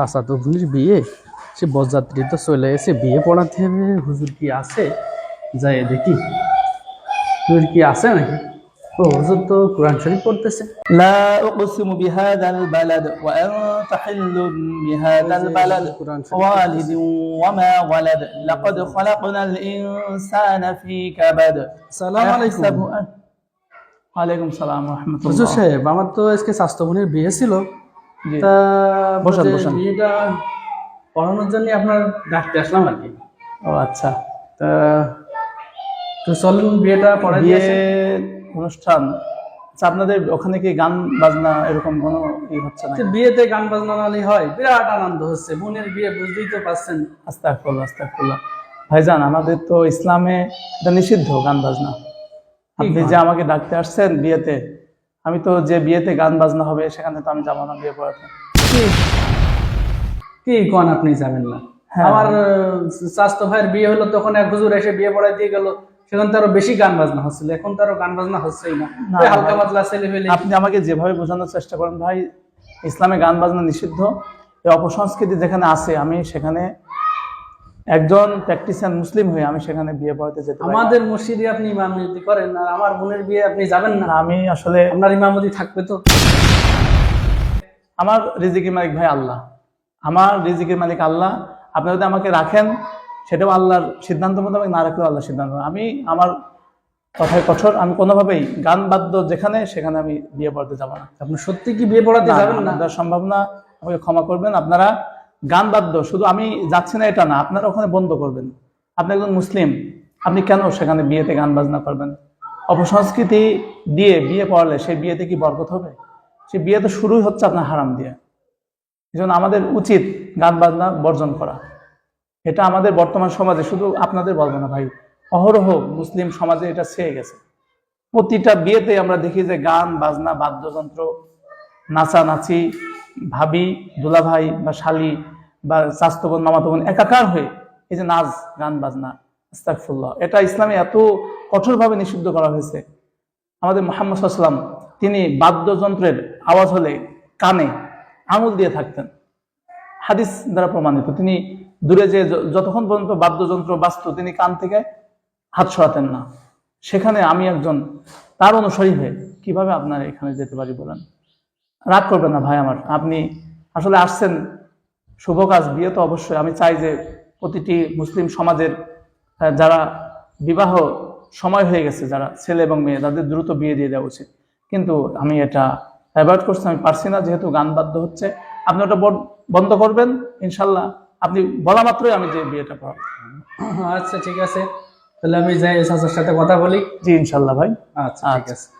চাচাতো বোনের বিয়ে সে বরযাত্রী তো চলে এসে বিয়ে পড়াতে হবে। হুজুর কি আছে? যাই দেখি। হুজুর কি আছে নাকি? ও হুজুর তো কোরআন শরীফ পড়তেছে। লা উকসিমু বিহাদাল বালাদ ওয়া আনতা হিল্লুন বিহাদাল বালাদ ওয়ালিদ ওয়া মা ওয়ালাদ। লাকাদ খলাকনাল ইনসানা ফি কাবাদ। আসসালামু আলাইকুম। ওয়া সালাম ওয়া রাহমাতুল্লাহ। হুজুর সাহেব আমার তো আজকে স্বাস্থ্য বিয়ে ছিল। তা বসান, বসান। বিয়েটা পড়ানোর জন্য আপনার ডাকতে আসলাম আর কি। ও আচ্ছা। তা তো চলুন বিয়েটা পড়াই বিয়ে দিয়েছে অনুষ্ঠান। আচ্ছা আপনাদের ওখানে কি গান বাজনা এরকম কোনো ই হচ্ছে না বিয়েতে গান বাজনা নালি হয় বিরাট আনন্দ হচ্ছে বোনের বিয়ে বুঝতেই তো পারছেন। আস্তাকুল্লাহ আস্তাকুল্লাহ ভাইজান আমাদের তো ইসলামে এটা নিষিদ্ধ গান বাজনা। আপনি যে আমাকে ডাকতে আসছেন বিয়েতে আমি তো যে বিয়েতে গান বাজনা হবে সেখানে তো আমি যাব না বিয়ে পড়াতে কি? কোন আপনি যাবেন না? হ্যাঁ। আমার স্বাস্থ্য ভাইয়ের বিয়ে হলো তখন এক হুজুর এসে বিয়ে পড়াই দিয়ে গেল। সেখান তো আরও বেশি গান বাজনা হচ্ছিল এখন তো আরও গান বাজনা হচ্ছেই না। না, হালকা পাতলা ছেলে ফেলে আপনি আমাকে যেভাবে বোঝানোর চেষ্টা করেন ভাই ইসলামে গান বাজনা নিষিদ্ধ। এই অপসংস্কৃতি যেখানে আছে আমি সেখানে একজন প্র্যাকটিসিয়ান মুসলিম হয়ে আমি সেখানে বিয়ে পড়াতে যেতে আমাদের মসজিদে আপনি ইমামতি করেন আর আমার বোনের বিয়ে আপনি যাবেন না। আমি আসলে আপনার ইমামতি থাকবে তো? আমার রিজিকের মালিক ভাই আল্লাহ। আমার রিজিকের মালিক আল্লাহ। আপনি যদি আমাকে রাখেন সেটাও আল্লাহর সিদ্ধান্ত মোতাবেক না রাখলেও আল্লাহর সিদ্ধান্ত। আমি আমার কথায় কঠোর আমি কোনোভাবেই গান বাদ্য যেখানে সেখানে আমি বিয়ে পড়াতে যাব না। আপনি সত্যি কি বিয়ে পড়াতে যাবেন না আমাদের সম্ভব আমাকে ক্ষমা করবেন। আপনারা গান বাদ্য, শুধু আমি যাচ্ছি না এটা না, আপনারা ওখানে বন্ধ করবেন। আপনি একজন মুসলিম, আপনি কেন সেখানে বিয়েতে গান বাজনা করবেন? অপসংস্কৃতি দিয়ে বিয়ে পড়ালে সেই বিয়েতে কি বরকত হবে? সে বিয়ে তো শুরুই হচ্ছে আপনার হারাম দিয়ে। এই জন্য আমাদের উচিত গান বাজনা বর্জন করা। এটা আমাদের বর্তমান সমাজে শুধু আপনাদের বলব না ভাই, অহরহ মুসলিম সমাজে এটা ছেয়ে গেছে। প্রতিটা বিয়েতে আমরা দেখি যে গান, বাজনা, বাদ্যযন্ত্র, নাচানাচি ভাবি, দুলাভাই বা শালি বা চাস্ত বোন মামাতো বোন একাকার হয়ে এই যে নাচ, গান, বাজনা আস্তাকফুল্লাহ এটা ইসলামে এত কঠোরভাবে নিষিদ্ধ করা হয়েছে। আমাদের মোহাম্মদ সাল্লাম তিনি বাদ্যযন্ত্রের আওয়াজ হলে কানে আঙুল দিয়ে থাকতেন। হাদিস দ্বারা প্রমাণিত, তিনি দূরে যে, যতক্ষণ পর্যন্ত বাদ্যযন্ত্র বাজত, তিনি কান থেকে হাত সরাতেন না। সেখানে আমি একজন, তার অনুসারী হয়ে কীভাবে আপনার এখানে যেতে পারি বলেন? রাগ করবেন না ভাই আমার। আপনি আসলে আসছেন শুভ কাজ বিয়ে তো অবশ্যই। আমি চাই যে প্রতিটি মুসলিম সমাজের যারা বিবাহ সময় হয়ে গেছে যারা ছেলে এবং মেয়ে তাদের দ্রুত বিয়ে দিয়ে দেওয়া উচিত। কিন্তু আমি এটা অ্যাভয়েড করছি আমি পারছি না যেহেতু গান বাধ্য হচ্ছে। আপনি ওটা বন- বন্ধ করবেন ইনশাল্লাহ। আপনি বলা মাত্রই আমি যে বিয়েটা পড়াবো আচ্ছা ঠিক আছে। তাহলে আমি যাই সাথে কথা বলি। জি ইনশাল্লাহ ভাই। আচ্ছা ঠিক আচ্ছা। আছে।